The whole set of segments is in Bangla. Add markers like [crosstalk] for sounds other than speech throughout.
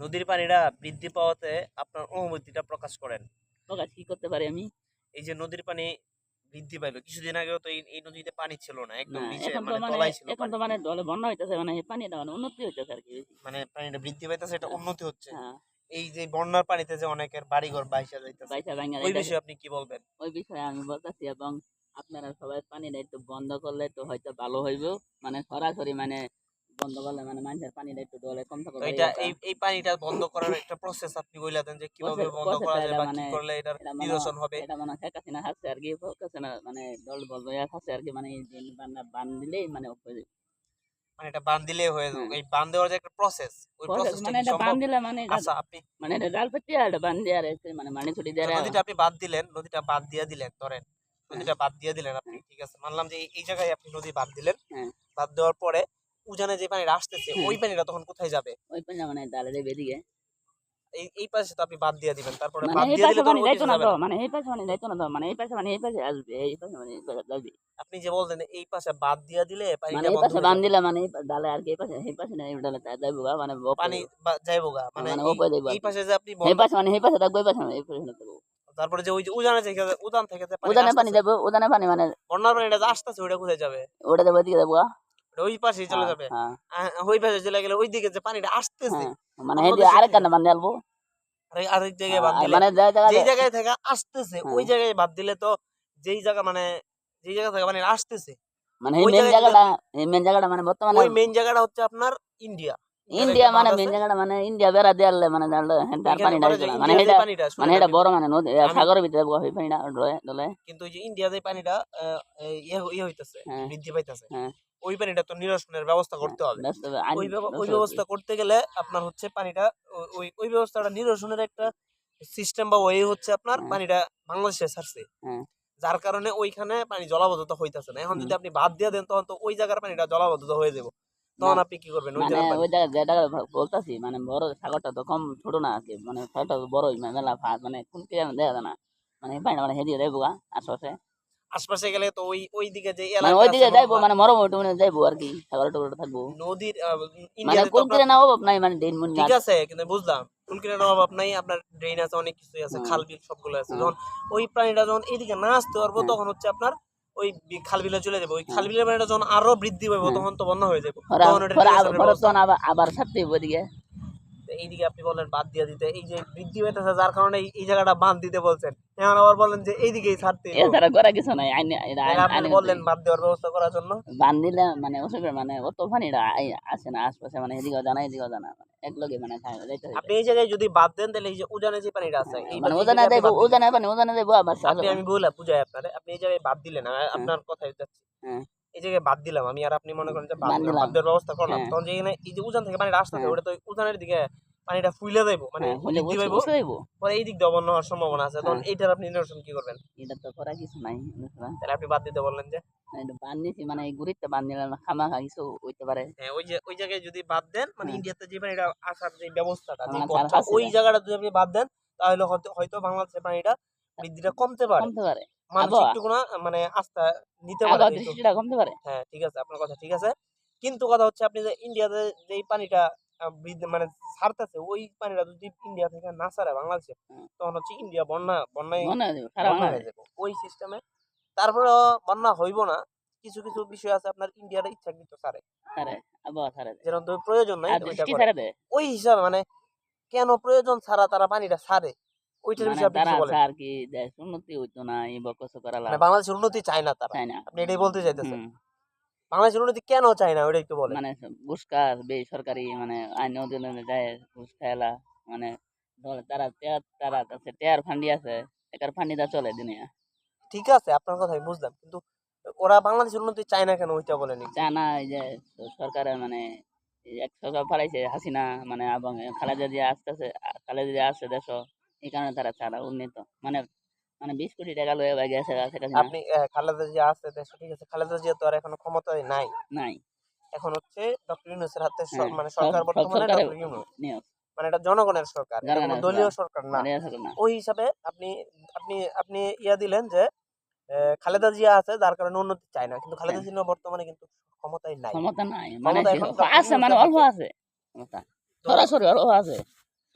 নদীর পানিটা বৃদ্ধি পাওয়াতে আপনার অনুভূতিটা প্রকাশ করেন। প্রকাশ কি করতে পারি আমি? এই যে নদীর পানি বৃদ্ধি পাইলো কিছুদিন আগেও তো এই নদীতে পানি ছিল না একদম নিচে মানে মানে তলায় ছিল এখন তো মানে দলে বন্যা হইতেছে মানে এই পানিটা মানে উন্নতি হইতেছে আর কি মানে পানিটা বৃদ্ধি পাইতেছে এটা উন্নতি হচ্ছে। হ্যাঁ। এই যে বন্যার পানিতে যে অনেকের বাড়িঘর বাইসা যাইতেছে ওই বিষয়ে আপনি কি বলবেন? ওই বিষয়ে আমি বলতেছি এবং আপনারা সবাই পানিটা একটু বন্ধ করলে তো হয়তো ভালো হইব। মানে সরাসরি মানে বন্ধ করলে মানে মানুষের পানিটা একটু কম থাকবে এটা এই এই পানিটা বন্ধ করার একটা প্রসেস আপনি দেন যে [laughs] কীভাবে বন্ধ করা যায় বা কি মানে- করলে এটার মানে- নিরসন হবে এটা মানে শেখ হাসিনা হাসছে আর কি হাসিনা মানে দল হাসছে আর কি মানে বান দিলেই মানে হয়ে। মানে এটা বান দিলে হয়ে যাবে হ্যাঁ। এই বান দেওয়ার যে একটা প্রসেস ওই প্রসেসটা মানে এটা বান দিলে মানে আচ্ছা আপনি মানে এটা জাল পেটি আর বান দিয়ে আর মানে মানি ছুটি দিয়ে নদীটা আপনি বাদ দিলেন নদীটা বাদ দিয়ে দিলেন ধরেন নদীটা বাদ দিয়ে দিলেন আপনি ঠিক আছে মানলাম যে এই- জায়গায় আপনি নদী বাদ দিলেন হ্যাঁ। বাদ দেওয়ার পরে উজানে যে পানিটা আসতেছে হ্যাঁ। ওই পানিটা তখন কোথায় যাবে ওই পানি মানে ডালে দেবে এদিকে এই এই পাশে তো আপনি বাদ দিয়ে দিবেন তারপরে মানে বাদ দিয়ে পাশে দিলে তো মানে যাইতো না তো মানে এই পাশে মানে যাইতো না তো মানে এই পাশে মানে এই পাশে আসবে এই পাশে মানে এই পাশে যাবে আপনি যে বলতেন এই পাশে বাদ দিয়ে দিলে মানে পানিটা এই পাশে হয়ে বান দিলে মানে ডালে আর কি এই পাশে এই পাশে না এই ডালে তা যাইবো গা, মানে পানি যাইবো। গা মানে মানে এই- পাশে যে আপনি এই পাশে মানে এই পাশে থাকব এই পাশে মানে এই পাশে থাকব তারপরে যে ওই যে উজানে থেকে উদান থেকে পানি উদানে পানি যাব উদানে পানি মানে বন্যার পানিটা আসতেছে ওইটা কোথায় যাবে ওটা যাব এদিকে যাব। ওটা ওই পাশে চলে হ্যাঁ, যাবে হ্যাঁ, ওই পাশে চলে গেলে ওই দিকে যে পানিটা আসতেছে হ্যাঁ। মানে আরেক কান্না আরেক- জায়গায় বাদ দিলে মানে যা জায়গায় থেকে আসতেছে ওই। জায়গায় বাদ দিলে তো যেই জায়গা মানে যেই জায়গা থেকে মানে আসতেছে মানে এই মেন জায়গাটা এই মেন জায়গাটা মানে বর্তমানে ওই মেইন জায়গাটা হচ্ছে আপনার ইন্ডিয়া ইন্ডিয়া মানে মেন জায়গাটা মানে ইন্ডিয়া বেড়া দেয়ালে মানে জানলে তার পানি এখানে ডালছে যে না। মানে এটা পানিটা মানে এটা বড় মানে নদী সাগরের ভিতরে ওই পানিটা ডলে কিন্তু ওই যে ইন্ডিয়া যে পানিটা ইয়ে হইতেছে। বৃদ্ধি পাইতেছে হ্যাঁ। ওই পানিটা তো নিরসনের ব্যবস্থা করতে হবে। ওই ওই ব্যবস্থা করতে গেলে আপনার হচ্ছে পানিটা ওই ওই ব্যবস্থাটা নিরসনের একটা সিস্টেম বা ওয়ে হচ্ছে আপনার হ্যাঁ। পানিটা বাংলাদেশে ছাড়ছে। হ্যাঁ। যার কারণে ওইখানে পানি জলাবদ্ধতা হইতাছে না। এখন যদি আপনি বাদ দিয়ে দেন তখন তো ওই জায়গার পানিটা জলাবদ্ধতা হয়ে যাবে। তখন আপনি কি করবেন? ওই মানে ওই জায়গা যে জায়গা বলতাছি মানে বড় সাগরটা তো কম ছোট না আর কি। মানে সাগরটা বড়ই মানে মেলা মানে কোন কি দেখা যায় না। মানে পানিটা মানে যাইবো গা আশেপাশে। আশপাশে গেলে তো ওই ওই দিকে যে মানে এলাকা ওই দিকে যাইবো মানে মরমটি মানে যাইবো আর কি সাগর থাকব নদীর মানে কোন না অভাব নাই মানে দিন মুন ঠিক আছে কিন্তু বুঝলাম অভাব নাই আপনার ড্রেন আছে অনেক কিছুই আছে খাল বিল সবগুলো আছে যখন ওই প্রাণীটা যখন এইদিকে না আসতে পারব তখন হচ্ছে আপনার ওই খাল বিলে চলে যাবে ওই। খাল বিলের পানিটা যখন আরও বৃদ্ধি পাবো তখন তো বন্ধ হয়ে যাবে তখন আবার আবার ছাড়তে হইবো এদিকে এইদিকে আপনি বললেন বাদ দিয়ে দিতে এই যে বৃদ্ধি পেতেছে যার কারণে এই- এই জায়গাটা বাদ দিতে বলছেন এখন আবার বলেন যে এইদিকেই ছাড়তে এছাড়া করা কিছু নাই আইন এটা তাহলে আইন আপনি বললেন বাদ দেওয়ার ব্যবস্থা করার জন্য বান দিলে মানে অসুবিধা মানে অত পানিটা আসে না আশপাশে মানে এদিকেও জানা এদিকেও জানা মানে এক লগে মানে খায় যাইতে হইবে। আপনি এই জায়গায় যদি বাদ দেন তাহলে এই যে উজানে যে পানিটা আছে মানে এই ওজানে জায়গায় আপনি যাইবো বাদ দিলেন। ওজানে পানি আবার আপনি আমি বললাম আপনারে আপনি এই জায়গায় বাদ দিলেন আপনার কথাই যাচ্ছি হ্যাঁ। এই জায়গায় বাদ দিলাম আমি আর আপনি মনে করেন যে বাদ দেওয়ার ব্যবস্থা করলাম হ্যাঁ। তখন যেখানে এই যে উজান থেকে পানিটা আসতেছে হ্যাঁ। ওটা তো উজানের দিকে পানিটা ফুইলে যাইবো মানে যাইবো। পরে এই দিক দিয়ে হওয়ার সম্ভাবনা আছে। তখন হ্যাঁ। এইটার আপনি নিরসন কি করবেন? এটা তো করা কিছু নাই তাহলে আপনি বাদ দিতে বললেন যে? মানে এটা মানে এই গুড়িতে বান দিলে খামা খা কিছু হইতে পারে। হ্যাঁ ওই যে ওই জায়গায় যদি বাদ দেন মানে হ্যাঁ। ইন্ডিয়াতে যে পানিটা আসার যে ব্যবস্থাটা যে পথটা, তার কাছে ওই জায়গাটা যদি আপনি বাদ দেন তাহলে হয়তো হয়তো বাংলাদেশের পানিটা বৃদ্ধিটা কমতে পারে। কমতে পারে। মানুষ আবহাওয়া। একটু মানে আস্থা নিতে পারে কমতে পারে। হ্যাঁ ঠিক আছে আপনার কথা ঠিক আছে। কিন্তু কথা হচ্ছে আপনি যে ইন্ডিয়াতে যে পানিটা মানে ছাড়তেছে ওই পানিটা যদি ইন্ডিয়া থেকে না ছাড়ে বাংলাদেশে তখন হচ্ছে ইন্ডিয়া বন্যা বন্যায় হয় সারা বন্যা হয়ে যাবে। ওই সিস্টেমে তারপরে বন্যা হইব না কিছু কিছু বিষয় আছে আপনার ইন্ডিয়াটা ইচ্ছাকৃত ছাড়ে। সারে সারে যেরকম তো প্রয়োজন নাই। সারে ওই হিসাবে মানে কেন প্রয়োজন ছাড়া তারা পানিটা ছাড়ে? ওইটার মানে বিষয়ে আপনি বলেন। আর কি উন্নতি হইতো না এই বকস করা মানে বাংলাদেশের উন্নতি চায় না তারা। আপনি এটাই বলতে চাইতেছেন। বাংলাদেশের উন্নতি কেন চায় না? ওটা একটু বলেন। মানে ঘুষকার বেসরকারি মানে আইন অধীনে যায় ঘুষ খাইলা মানে তারা তারা কাছে টেয়ার ফান্ডি আছে একার ফান্ডিটা চলে দিনে ঠিক আছে আপনার কথা আমি বুঝলাম কিন্তু ওরা বাংলাদেশের উন্নতি চায় না কেন ওইটা বলেনি চায় না এই যে সরকারের মানে এক সরকার ফালাইছে হাসিনা মানে এবং খালেদা দিয়ে আসতেছে খালেদা দিয়ে আসছে দেশ এই কারণে তারা চারা উন্নীত। মানে মানে বিশ কোটি টাকা লয়ে গেছে আপনি খালেদা জিয়া আছে দেশে ঠিক আছে। খালেদা জিয়া তো আর এখনও ক্ষমতায় নাই। নাই। এখন হচ্ছে ডক্টর ইউনুসের হাতে হ্যাঁ, মানে সরকার বর্তমানে ডক্টর ইউনুস। মানে এটা জনগণের সরকার দলীয় সরকার। না। ওই হিসাবে আপনি আপনি আপনি ইয়া দিলেন যে খালেদা জিয়া আছে যার কারণে উন্নতি চায় না। কিন্তু খালেদা জিয়া বর্তমানে কিন্তু ক্ষমতায় নাই। ক্ষমতা নাই। মানে আছে মানে অল্প আছে। ক্ষমতা। সরাসরি অল্প আছে।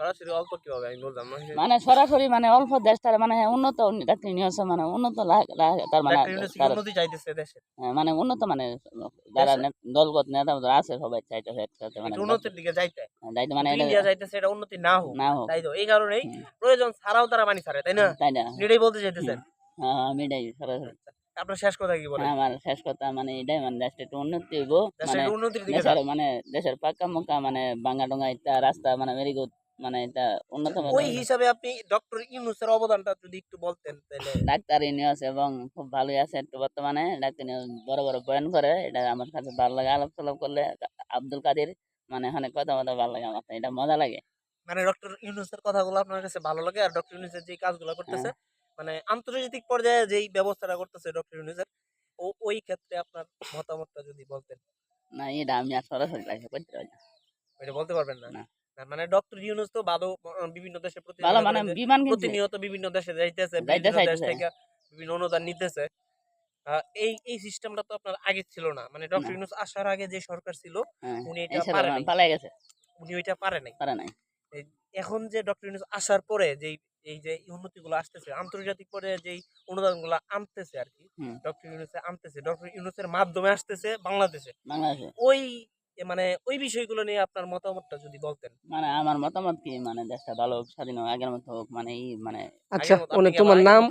সরাসরি অল্প কীভাবে আমি বললাম? মানে সরাসরি মানে অল্প দেশটার মানে উন্নত ডাক্তার মানে উন্নত তার মানে তার- উন্নতি চাইতেছে দেশে। হ্যাঁ, মানে উন্নত মানে যারা দলগত নেতা আছে সবাই চাইতেছে একসাথে মানে উন্নতির দিকে যাইতে। দায়িত্ব মানে ইন্ডিয়া যাইতেছে এটা উন্নতি না হোক। না হোক। তাই তো এই কারণেই প্রয়োজন ছাড়াও তারা পানি ছাড়ে তাই না? তাই না? এটাই বলতে চাইতেছেন। হ্যাঁ হ্যাঁ, আমি এটাই সরাসরি আপনার শেষ কথা কি বলেন? হ্যাঁ, আমার শেষ কথা মানে এটাই মানে দেশটা একটু উন্নতি হইব দেশের মানে দেশের। মানে দেশের পাক্কা মুক্কা মানে ভাঙা ডোঙা ইত্যা রাস্তা মানে ভেরি গুড মানে এটা মানের ওই হিসাবে আপনি ডক্টর ইউনুসের অবদানটা যদি একটু বলতেন তাহলে। ডাক্তার ইউনিভার্স এবং খুব ভালোই আছে একটু বর্তমানে। ডাক্তার ইউনিভার্স বড় বড় বয়ান করে এটা আমার কাছে ভালো লাগে। আলাপ সালাপ করলে আব্দুল কাদের মানে অনেক কথা কথা ভালো লাগে আমার। এটা মজা লাগে। মানে ডক্টর ইউনুসের কথাগুলো আপনার কাছে ভালো লাগে আর ডক্টর ইউনুসের যে কাজগুলো করতেছে মানে আন্তর্জাতিক পর্যায়ে যেই ব্যবস্থাটা করতেছে ডক্টর ইউনুসের ওই ক্ষেত্রে আপনার মতামতটা যদি বলতেন। না এটা আমি আর সরাসরি লাগে করতে পারি না। এটা বলতে পারবেন। না, মানে ডক্টর ইউনুস তো ভালো বিভিন্ন দেশে মানে যে বিমান প্রতিনিয়ত বিভিন্ন দেশে যাইতেছে বিভিন্ন দেশ থেকে বিভিন্ন অনুদান নিতেছে। এই এই সিস্টেমটা তো আপনার আগে ছিল না। মানে ডক্টর ইউনুস আসার আগে যে সরকার ছিল হ্যাঁ উনি এটা পারে নাই। গেছে। উনি ওইটা পারে নাই। পারে নাই। এখন যে ডক্টর ইউনুস আসার পরে যেই এই যে উন্নতিগুলো আসতেছে আন্তর্জাতিক পর্যায়ে যেই অনুদানগুলো আনতেছে আর কি ডক্টর ইউনুসে আনতেছে। ডক্টর ইউনুসের মাধ্যমে আসতেছে বাংলাদেশে। ওই মানে ওই বিষয়গুলো নিয়ে আপনার মতামতটা যদি বলতেন। মানে আমার মতামত কি? মানে দেশটা ভালো হোক স্বাধীন হোক আগের মতো হোক মানে এই মানে আচ্ছা উনি তোমার নাম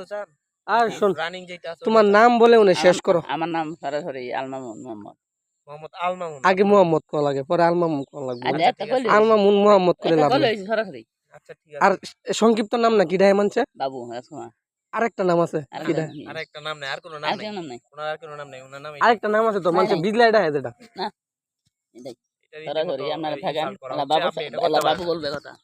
আর শোন রানিং যেটা আছে তোমার নাম বলে উনি শেষ করো। আমার নাম সরাসরি আলমামুন মোহাম্মদ। মোহাম্মদ আল মামুন। আগে মোহাম্মদ কল লাগে পরে আল মামুন কল লাগবে? আচ্ছা, আচ্ছা, আছে। আলমামুন মোহাম্মদ করে লাভ সরাসরি। আচ্ছা ঠিক আর আছে সংক্ষিপ্ত নাম নাকি ডায়মন্ডে বাবু রাজকুমার। আরেকটা নাম আছে আর কি আর একটা নাম নাই আর কোনো নাম নাই। ওনার আর কোনো নাম নাই ওনার নাম আরেকটা নাম আছে তো নাই, মানুষের নাই। বিজলাই ডায় যেটা সরাসরি রীতিমতো আপনারা থাকেন করা বাবু বাবু বলবে কথা।